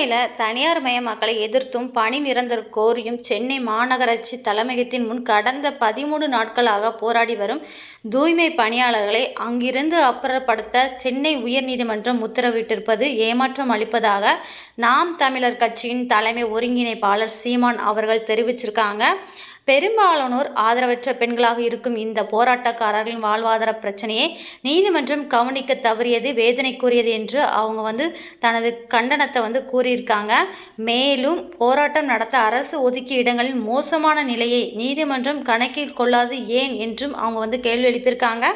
சென்னையில் தனியார் மயமாக்கலை எதிர்த்தும் பணி நிரந்தர கோரியும் சென்னை மாநகராட்சி தலைமையகத்தின் முன் கடந்த பதிமூணு நாட்களாக போராடி வரும் தூய்மை பணியாளர்களை அங்கிருந்து அப்புறப்படுத்த சென்னை உயர்நீதிமன்றம் உத்தரவிட்டிருப்பது ஏமாற்றம் அளிப்பதாக நாம் தமிழர் கட்சியின் தலைமை ஒருங்கிணைப்பாளர் சீமான் அவர்கள் தெரிவிச்சிருக்காங்க. பெரும்பாலானோர் ஆதரவற்ற பெண்களாக இருக்கும் இந்த போராட்டக்காரர்களின் வாழ்வாதார பிரச்சனையை நீதிமன்றம் கவனிக்க தவறியது வேதனைக்குரியது என்று அவங்க வந்து தனது கண்டனத்தை வந்து கூறியிருக்காங்க. மேலும் போராட்டம் நடத்த அரசு ஒதுக்கிய இடங்களின் மோசமான நிலையை நீதிமன்றம் கணக்கில் கொள்ளாது ஏன் என்றும் அவங்க வந்து கேள்வி எழுப்பியிருக்காங்க.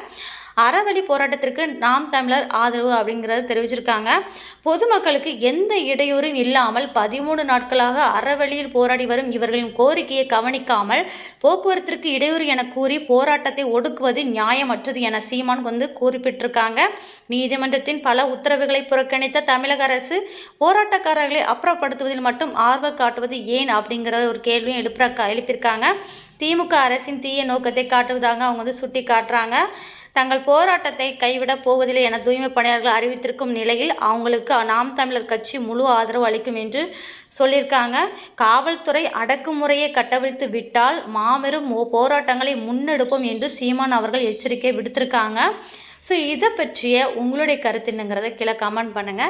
அறவழி போராட்டத்திற்கு நாம் தமிழர் ஆதரவு அப்படிங்கிறத தெரிவிச்சிருக்காங்க. பொதுமக்களுக்கு எந்த இடையூறும் இல்லாமல் பதிமூணு நாட்களாக அறவழியில் போராடி வரும் இவர்களின் கோரிக்கையை கவனிக்காமல் போக்குவரத்திற்கு இடையூறு என கூறி போராட்டத்தை ஒடுக்குவது நியாயமற்றது என சீமான் வந்து குறிப்பிட்டிருக்காங்க. நீதிமன்றத்தின் பல உத்தரவுகளை புறக்கணித்த தமிழக அரசு போராட்டக்காரர்களை அப்புறப்படுத்துவதில் மட்டும் ஆர்வம் காட்டுவது ஏன் அப்படிங்கிற ஒரு கேள்வியும் எழுப்புற எழுப்பியிருக்காங்க. திமுக அரசின் தீய நோக்கத்தை காட்டுவதாக அவங்க வந்து சுட்டி காட்டுறாங்க தங்கள் போராட்டத்தை கைவிடப் போவதில்லை என தூய்மை பணியாளர்கள் அறிவித்திருக்கும் நிலையில் அவங்களுக்கு நாம் தமிழர் கட்சி முழு ஆதரவு அளிக்கும் என்று சொல்லியிருக்காங்க. காவல்துறை அடக்குமுறையை கட்டவிழ்த்து விட்டால் மாபெரும் போராட்டங்களை முன்னெடுப்போம் என்று சீமான் அவர்கள் எச்சரிக்கை விடுத்திருக்காங்க. ஸோ இதை பற்றிய உங்களுடைய கருத்து என்னங்கிறத கீழே கமெண்ட் பண்ணுங்கள்